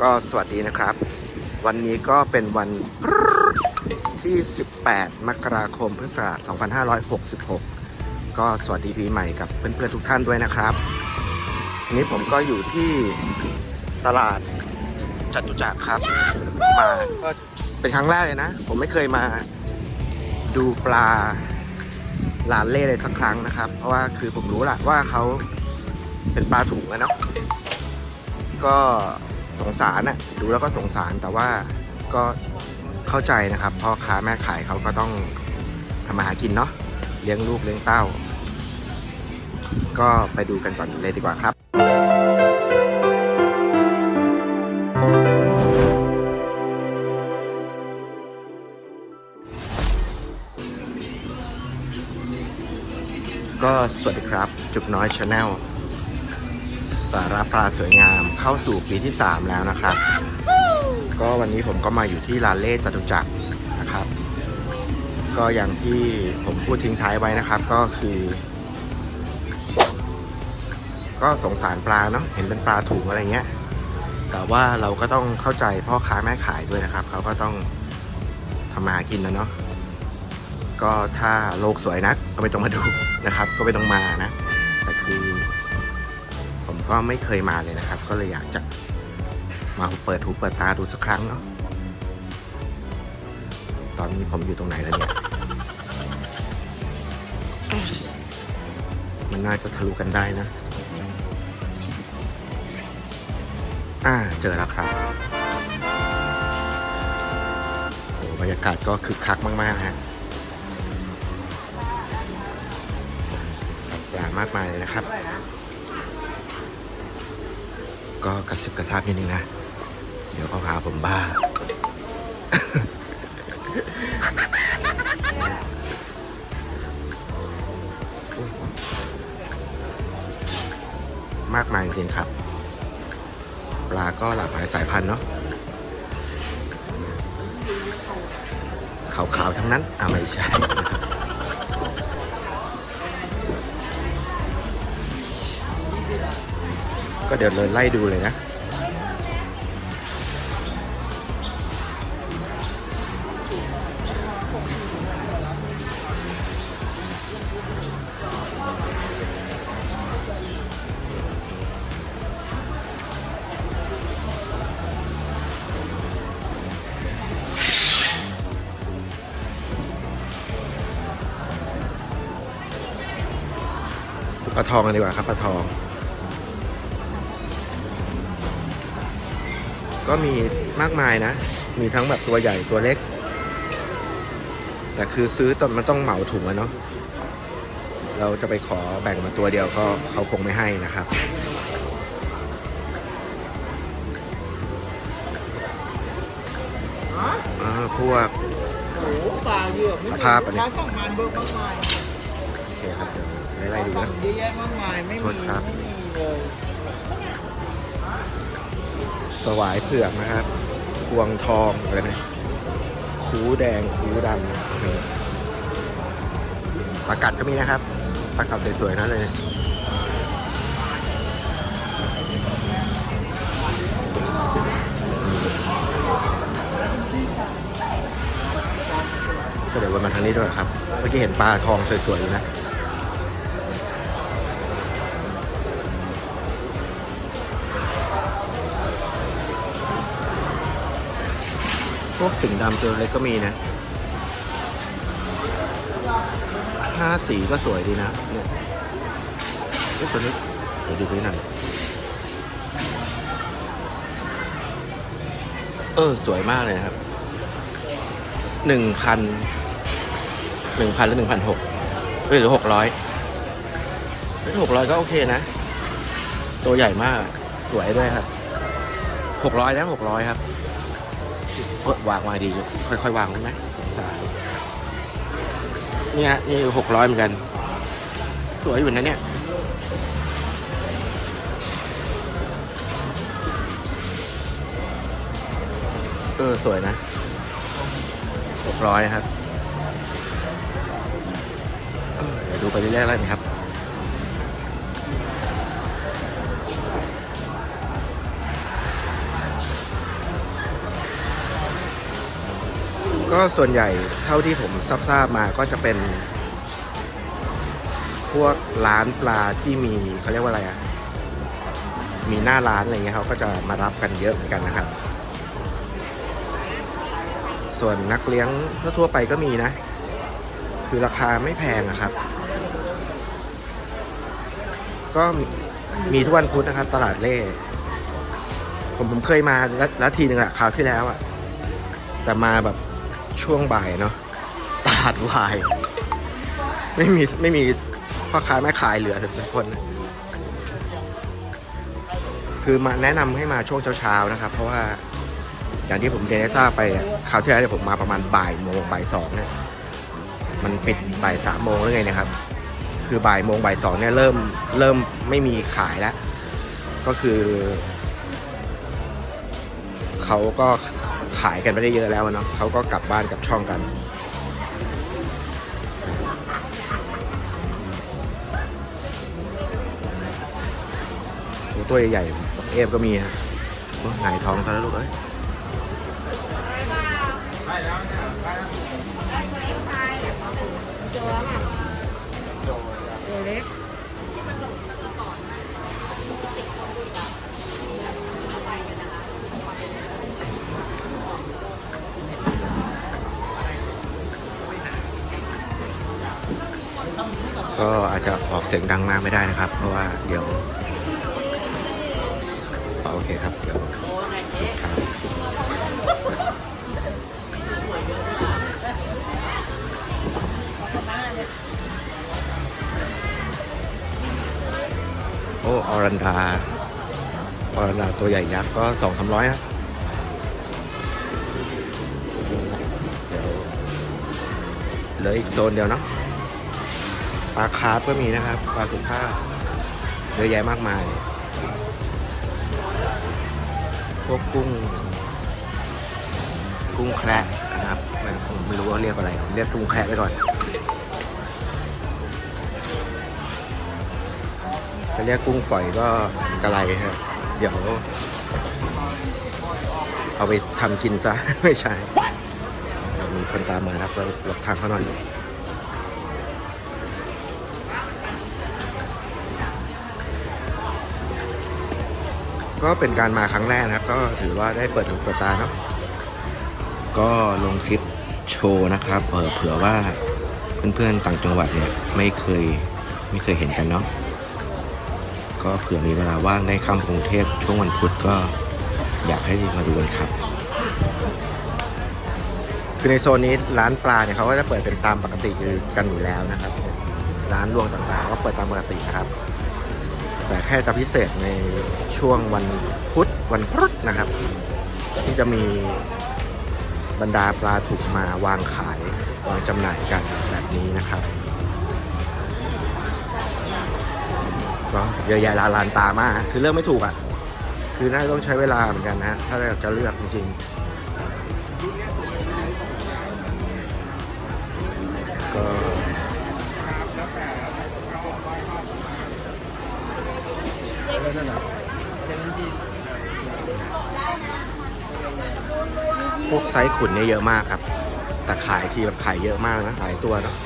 ก็สวัสดีนะครับ วันนี้ก็เป็นวันที่ 18 มกราคมพุทธศักราช2566 ก็สวัสดีปีใหม่กับเพื่อนๆทุกท่านด้วยนะครับวันนี้ผมก็อยู่ที่ตลาดจตุจักรครับ มาก็เป็นครั้งแรกเลยนะ ผมไม่เคยมาดูปลาลานเล่เลยสักครั้งนะครับ เพราะว่าคือผมรู้แหละว่าเขาเป็นปลาถุงแล้วเนาะก็ สงสารนะดูแล้วก็สงสารแต่ว่าก็เข้าใจนะครับพ่อค้าแม่ขายเขาก็ต้องทำมาหากินเนาะเลี้ยงลูกเลี้ยงเต้า ก็ไปดูกันก่อนเลยดีกว่าครับก็สวัสดีครับ จุกน้อยชาแนลาระปลาสวยงามเข้าสู่ปีที่ 3 แล้วนะครับ ก็วันนี้ผมก็มาอยู่ที่ลานเล่จตุจักรนะครับ ก็อย่างที่ผมพูดทิ้งท้ายไว้นะครับก็คือ ก็สงสารปลาเนาะเห็นเป็นปลาถุงอะไรเงี้ย แต่ว่าเราก็ต้องเข้าใจพ่อค้าแม่ขายด้วยนะครับ เขาก็ต้องทำมาหากินนะเนาะก็ถ้าโลกสวยนักก็ไม่ต้องมาดูนะครับ ก็ไม่ต้องมานะ ก็ไม่เคยมาเลยนะครับ ก็เลยอยากจะมาเปิดหูเปิดตาดูสักครั้งเนาะตอนนี้ผมอยู่ตรงไหนแล้วเนี่ย มันน่าจะทะลุกันได้นะ อ่า เจอแล้วครับโอ้บรรยากาศก็คึกคักมาก ๆ ฮะปลามากมายเลยนะครับ ก็กระสิบกระซาบนิดนึงนะ เดี๋ยวเขาพาผมบ้า มากมายจริงครับ ปลาก็หลากหลายสายพันธุ์เนาะขาวๆทั้งนั้นอ่าไม่ใช่ ก็เดี๋ยวเลยไล่ดูเลยนะ ปลาทองกันดีกว่าครับปลาทอง ก็มีมากมายนะ มีทั้งแบบตัวใหญ่ตัวเล็ก แต่คือซื้อตอนมันต้องเหมาถุงอะเนาะเราจะไปขอแบ่งมาตัวเดียวก็เขาคงไม่ให้นะครับอ่าพวกโอ้โหปลาเยอะไม่มีภาพอันนี้ปลาสั่งมันเบิกมากมายโอเคครับเดี๋ยวไล่ๆดูสั่นะงเยอะแยะมากมายไม่โทมีษครับไม่มีเลย สวายเผือกนะครับพวงทองอะไรนะคูแดงคูดำนี่ปลากัดก็มีนะครับปลากัดสวยๆนั่นเลยก็เดี๋ยววนมาทางนี้ด้วยครับ เมื่อกี้เห็นปลาทองสวยๆอยู่นะ พวกสิงดำตัวเล็กก็มีนะห้าสีก็สวยดีนะเนี่ยเอ้ยตัวนี้เดี๋ยวดูดีหน่อยเออ สวยมากเลยครับหนึ่งพันหนึ่งพันหรือหนึ่งพันหกเอ้ยหรือหกร้อยหกร้อยก็โอเคนะ ตัวใหญ่มาก สวยด้วยครับหกร้อยนะหกร้อยครับ เออวางมาดีค่อยๆวางได้ไหมสายเนี่ยนี่หกร้อยเหมือนกัน สวยอยู่นะเนี่ยเออ สวยนะหกร้อยครับเออเดี๋ยวดูไปเรื่อยๆแล้วนะครับ ก็ส่วนใหญ่เท่าที่ผมทราบมาก็จะเป็น พวกร้านปลาที่มีเขาเรียกว่าอะไรอะ่ะมีหน้าร้านอะไรเงี้ยเขาก็จะมารับกันเยอะเหมือนกันนะครับ ส่วนนักเลี้ยงทั่วไปก็มีนะ คือราคาไม่แพงอะครับ ก็มีทุกวันพุธนะครับ ตลาดเล่ผมผมเคยมาแล้วแล้วทีหนึ่งอะคราวที่แล้วอะแต่มาแบบ ช่วงบ่ายเนาะตลาดวาย ไม่มีไม่มีพ่อค้าแม่ขายเหลือทุกคน คือมาแนะนำให้มาช่วงเช้าๆนะครับ เพราะว่าอย่างที่ผมเรียนให้ทราบไปคราวที่แล้วเนี่ยผมมาประมาณบ่ายโมงบ่ายสองเนี่ยมันปิดบ่ายสามโมงหรือไงนะครับ คือบ่ายโมงบ่ายสองเนี่ยเริ่มเริ่มไม่มีขายแล้ว ก็คือ เขาก็ ขายกันไปได้เยอะแล้วเนาะเขาก็กลับบ้านกลับช่องกัน ตัวใหญ่ๆเอฟก็มีฮะหงายท้องเขาแล้วลูกเอ้ยตัวเล็ก ก็อาจจะออกเสียงดังมากไม่ได้นะครับ เพราะว่าเดี๋ยวโอเคครับ เดี๋ยวครับโอ้อรันดาอรันดาตัวใหญ่ยักษ์ก็สองสามร้อยนะเดี๋ยวเหลืออีกโซนเดียวนะ ปลาคาร์ฟก็มีนะครับ ปลาสุภาพเยอะแยะมากมาย พวกกุ้ง กุ้งแคระนะครับไม่ผมไม่รู้ว่าเรียกอะไร เรียกกุ้งแคระไปก่อนจะเรียกกุ้งฝอยก็กระไรครับ เดี๋ยว เอาไปทำกินซะ ไม่ใช่เดี๋ยวมีคนตามมาครับเราหลบทางเขาหน่อย ก็เป็นการมาครั้งแรกนะครับ ก็ถือว่าได้เปิดหูเปิดตาเนาะก็ลงคลิปโชว์นะครับเผื่อว่าเพื่อนๆต่างจังหวัดเนี่ยไม่เคยไม่เคยเห็นกันเนาะก็เผื่อมีเวลาว่างได้ข้ามกรุงเทพช่วงวันพุธก็อยากให้มาดูกันครับ คือในโซนนี้ร้านปลาเนี่ยเขาก็จะเปิดเป็นตามปกติอยู่กันอยู่แล้วนะครับ ร้านรวงต่างๆก็เปิดตามปกตินะครับ แต่แค่จะพิเศษในช่วงวันพุธวันพุธนะครับ ที่จะมีบรรดาปลาถูกมาวางขายวางจำหน่ายกันแบบนี้นะครับก็เยอะแยะลาลานตามากคือเลือกไม่ถูกอะ คือน่าจะต้องใช้เวลาเหมือนกันนะ ถ้าเราจะเลือกจริงๆก็ พวกไซส์ขุนเนี่ยเยอะมากครับ แต่ขายทีแบบขายเยอะมากนะหลายตัวเนาะ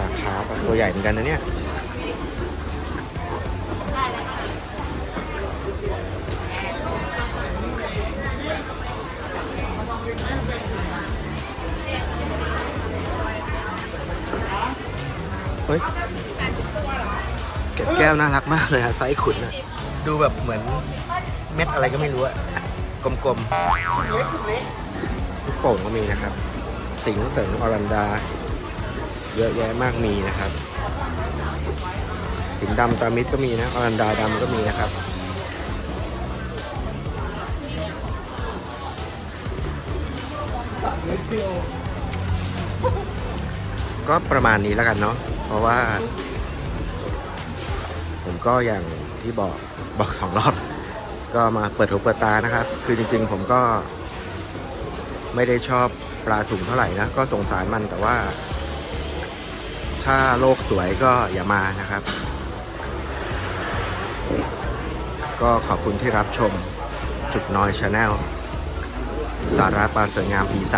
ราคาบตัวใหญ่เหมือนกันนะเนี่ย เฮ้ยแก้วแก้วน่ารักมากเลยฮะไซส์ขุนอะดูแบบเหมือนเม็ดอะไรก็ไม่รู้อะกลมๆลูกโป่งก็มีนะครับ สิงห์เสริงอรันดา เยอะแยะมากมีนะครับ สิงห์ดำตามิดก็มีนะอรันดาดำก็มีนะครับก็ประมาณนี้แล้วกันเนาะ เพราะว่า ผมก็อย่างที่บอกบอกสองรอบ ก็มาเปิดหูเปิดตานะครับ คือจริงๆ ผมก็ ไม่ได้ชอบปลาถุงเท่าไหร่นะ ก็สงสารมันแต่ว่า ถ้าโลกสวยก็อย่ามานะครับ ก็ขอบคุณที่รับชมจุดน้อยชาแนลสาระปลาสวยงาม P3